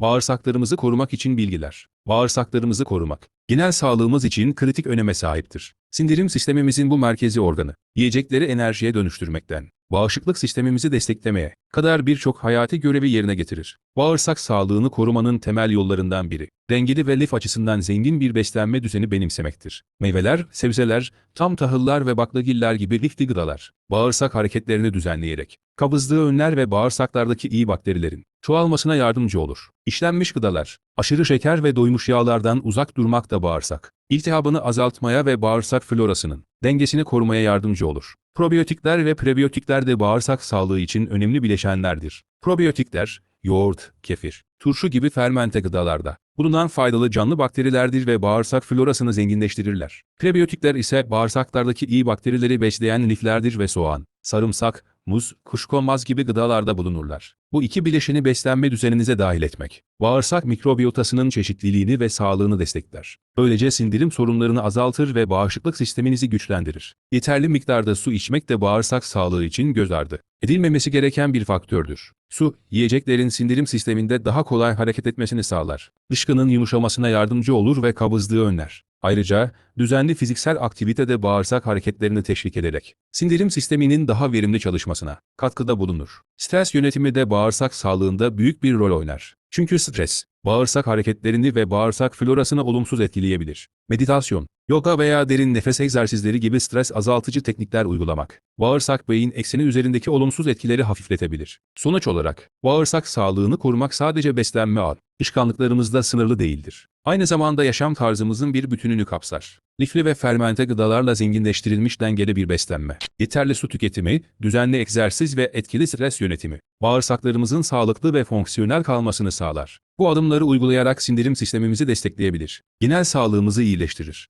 Bağırsaklarımızı korumak için bilgiler. Bağırsaklarımızı korumak, genel sağlığımız için kritik öneme sahiptir. Sindirim sistemimizin bu merkezi organı, yiyecekleri enerjiye dönüştürmekten, bağışıklık sistemimizi desteklemeye kadar birçok hayati görevi yerine getirir. Bağırsak sağlığını korumanın temel yollarından biri, dengeli ve lif açısından zengin bir beslenme düzeni benimsemektir. Meyveler, sebzeler, tam tahıllar ve baklagiller gibi lifli gıdalar, bağırsak hareketlerini düzenleyerek, kabızlığı önler ve bağırsaklardaki iyi bakterilerin çoğalmasına yardımcı olur. İşlenmiş gıdalar, aşırı şeker ve doymuş yağlardan uzak durmak da bağırsak, iltihabını azaltmaya ve bağırsak florasının dengesini korumaya yardımcı olur. Probiyotikler ve prebiyotikler de bağırsak sağlığı için önemli bileşenlerdir. Probiyotikler, yoğurt, kefir, turşu gibi fermente gıdalarda bulunan faydalı canlı bakterilerdir ve bağırsak florasını zenginleştirirler. Prebiyotikler ise bağırsaklardaki iyi bakterileri besleyen liflerdir ve soğan, sarımsak, muz, kuşkonmaz gibi gıdalarda bulunurlar. Bu iki bileşeni beslenme düzeninize dahil etmek, bağırsak mikrobiyotasının çeşitliliğini ve sağlığını destekler. Böylece sindirim sorunlarını azaltır ve bağışıklık sisteminizi güçlendirir. Yeterli miktarda su içmek de bağırsak sağlığı için göz ardı edilmemesi gereken bir faktördür. Su, yiyeceklerin sindirim sisteminde daha kolay hareket etmesini sağlar. Dışkının yumuşamasına yardımcı olur ve kabızlığı önler. Ayrıca, düzenli fiziksel aktivite de bağırsak hareketlerini teşvik ederek, sindirim sisteminin daha verimli çalışmasına katkıda bulunur. Stres yönetimi de bağırsak sağlığında büyük bir rol oynar. Çünkü stres, bağırsak hareketlerini ve bağırsak florasını olumsuz etkileyebilir. Meditasyon, yoga veya derin nefes egzersizleri gibi stres azaltıcı teknikler uygulamak, bağırsak beyin ekseni üzerindeki olumsuz etkileri hafifletebilir. Sonuç olarak, bağırsak sağlığını korumak sadece beslenme al, alışkanlıklarımızda sınırlı değildir. Aynı zamanda yaşam tarzımızın bir bütününü kapsar. Lifli ve fermente gıdalarla zenginleştirilmiş dengeli bir beslenme, yeterli su tüketimi, düzenli egzersiz ve etkili stres yönetimi, bağırsaklarımızın sağlıklı ve fonksiyonel kalmasını sağlar. Bu adımları uygulayarak sindirim sistemimizi destekleyebilir. Genel sağlığımızı iyileştirir.